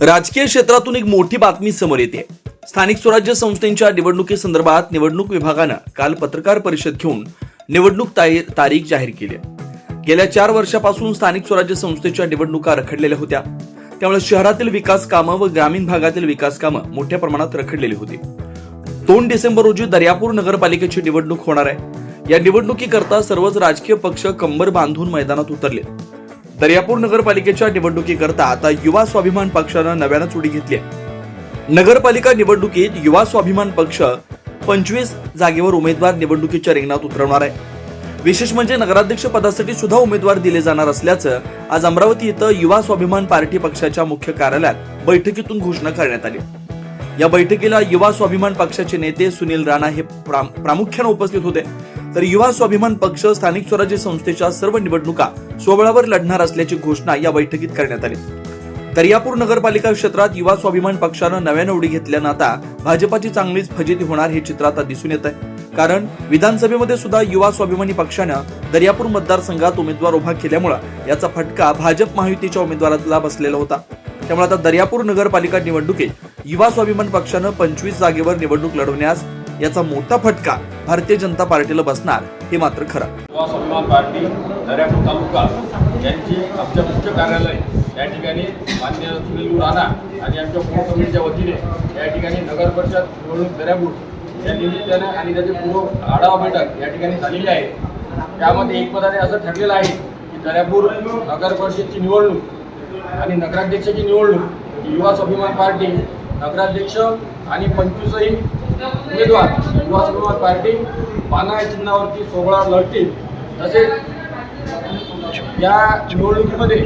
राजकीय क्षेत्रातून एक मोठी बातमी समोर येते. स्थानिक स्वराज्य संस्थेच्या निवडणुकीसंदर्भात निवडणूक विभागानं काल पत्रकार परिषद घेऊन निवडणूक तारीख जाहीर केली. गेल्या चार वर्षापासून स्थानिक स्वराज्य संस्थेच्या निवडणुका रखडलेल्या होत्या. त्यामुळे शहरातील विकास कामं व ग्रामीण भागातील विकास कामं मोठ्या प्रमाणात रखडलेली होती. दोन डिसेंबर रोजी दर्यापूर नगरपालिकेची निवडणूक होणार आहे. या निवडणुकीकरता सर्वच राजकीय पक्ष कंबर बांधून मैदानात उतरले. दर्यापूर नगरपालिकेच्या निवडणुकीकरता आता युवा स्वाभिमान पक्षानं नव्यानंच उडी घेतली आहे. नगरपालिका निवडणुकीत युवा स्वाभिमान पक्ष पंचवीस जागेवर उमेदवार निवडणुकीच्या रिंगणात उतरवणार आहे. विशेष म्हणजे नगराध्यक्ष पदासाठी सुद्धा उमेदवार दिले जाणार असल्याचं आज अमरावती इथं युवा स्वाभिमान पार्टी पक्षाच्या मुख्य कार्यालयात बैठकीतून घोषणा करण्यात आली. या बैठकीला युवा स्वाभिमान पक्षाचे नेते सुनील राणा हे प्राम- प्रामुख्याने उपस्थित होते. तर युवा स्वाभिमान पक्ष स्थानिक स्वराज्य संस्थेच्या सर्व निवडणुका स्वबळावर लढणार असल्याची घोषणा या बैठकीत करण्यात आली. दर्यापूर नगरपालिका क्षेत्रात युवा स्वाभिमान पक्षानं नव्यानं उडी घेतल्यानं आता भाजपाची चांगलीच फजिती होणार हे चित्र आता दिसून येत आहे कारण विधानसभेमध्ये सुद्धा युवा स्वाभिमानी पक्षानं दर्यापूर मतदारसंघात उमेदवार उभा केल्यामुळं याचा फटका भाजप महायुतीच्या उमेदवाराला बसलेला होता. त्यामुळे आता दर्यापूर नगरपालिका निवडणुकीत युवा स्वाभिमान पक्षानं पंचवीस जागेवर निवडणूक लढवण्यास याचा मोठा फटका भारतीय जनता पार्टीला बसणार हे मात्र खरं. पार्टी दर्यापूर तालुका यांची आमच्या मुख्य कार्यालय या ठिकाणी मान्य सुनील राणा आणि आमच्या पूर्व कमिटीच्या वतीने या ठिकाणी नगर परिषद निवडणूक दर्यापूर या निमित्ताने आणि त्याचे पूर्व आढावा बैठक या ठिकाणी झालेली आहे. त्यामध्ये एक पदाने असं ठरलेलं आहे की दर्यापूर नगर परिषदची निवडणूक आणि नगराध्यक्षाची निवडणूक युवा स्वाभिमान पार्टी नगराध्यक्ष आणि पंचवीसही उमेदवार युवा समाज पार्टी पाना चिन्हावरती सोहळा लढतील. तसेच या निवडणुकीमध्ये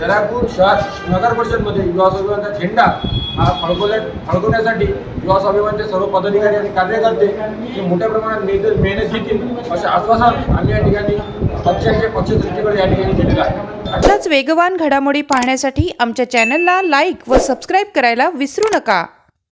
दर्यापूर शहर नगर परिषदमध्ये युवा झेंडा हा फडकवल्या फडकवण्यासाठी युवा स्वाभिमानचे सर्व पदाधिकारी आणि कार्यकर्ते हे मोठ्या प्रमाणात मेहनत मेहनत घेतील असे आश्वासन आम्ही या ठिकाणी पक्षाचे पक्षश्रेष्ठीकडे या ठिकाणी दिलेलं आहे. अशाच वेगवान घडामोडी पाहण्यासाठी आमच्या चॅनलला लाईक व सबस्क्राईब करायला विसरू नका.